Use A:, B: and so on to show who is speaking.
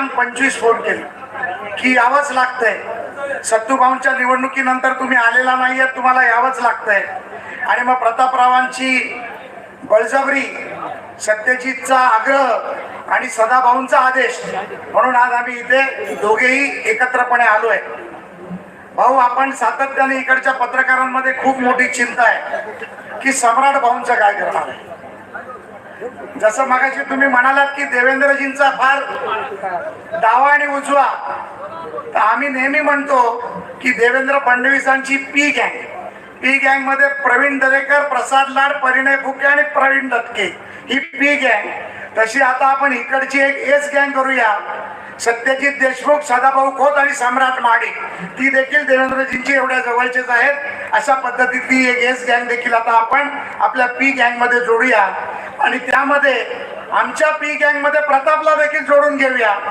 A: पंचवीस फोन केले. की यावंच लागतंय. सत्तूभाऊंच्या निवडणुकीनंतर तुम्ही आलेला नाहीये तुम्हाला यावंच लागतंय. आणि मग प्रतापरावांची बळजबरी सत्यजितचा आग्रह आणि सदाभाऊंचा आदेश म्हणून आज आम्ही इथे दोघेही एकत्रपणे आलोय. भाऊ आपण सातत्याने इकडच्या पत्रकारांमध्ये खूप मोठी चिंता आहे की सम्राट भाऊंचं काय करणार आहे? जसं मगाशी तुम्ही म्हणालात की देवेंद्रजींचा फार डावा आणि उजवा तर आम्ही नेहमी म्हणतो की देवेंद्र फडणवीसांची पी गँग. पी गँगमध्ये प्रवीण दरेकर प्रसाद लाड परिणय फुके आणि प्रवीण दत्के. ही पी गँग. तशी आता आपण इकडची एक एस गँग करूया. सत्यजित देशमुख सदाभाऊ खोत आणि सम्राट महाडिक ती देखील देवेंद्रजींची एवढ्या जवळचेच आहेत. अशा पद्धतीतली एक एस गँग देखील आता आपण आपल्या पी गँगमध्ये जोडूया. आणि त्यामध्ये आमच्या पी गँगमध्ये प्रतापला देखील जोडून घेऊया.